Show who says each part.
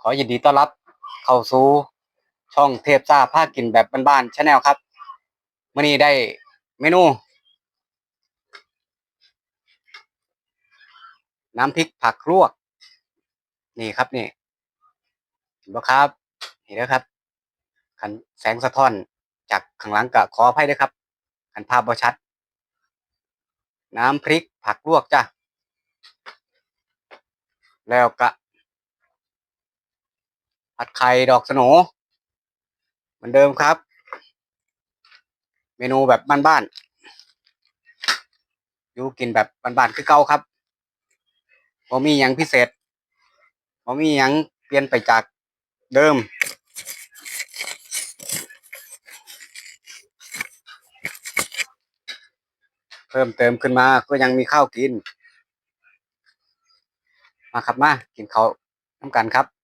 Speaker 1: ขอยินดีต้อนรับเข้าสู่ช่องเทพซ่าผ้ากินแบบบ้านๆชาแนลครับมื่อนี้ได้เมนู น้ำพริกผักลวก นี่ครับนี่เห็นบ่ครับนี่นะครับขันแสงสะท้อนจากข้างหลังกะขออภัยด้วยครับขันภาพบ่ชัด น้ำพริกผักลวกจ้ะแล้วก็ ผัดไข่ดอกสโหนเหมือนเดิมครับ เมนูแบบบ้านๆอยู่กินแบบบ้านๆคือเก่าครับบ่มีหยังพิเศษบ่มีหยังเปลี่ยนไปจากเดิมเพิ่มเติมขึ้นมาก็ยังมีข้าวกิน มาครับมา กินข้าวน้ำกันครับ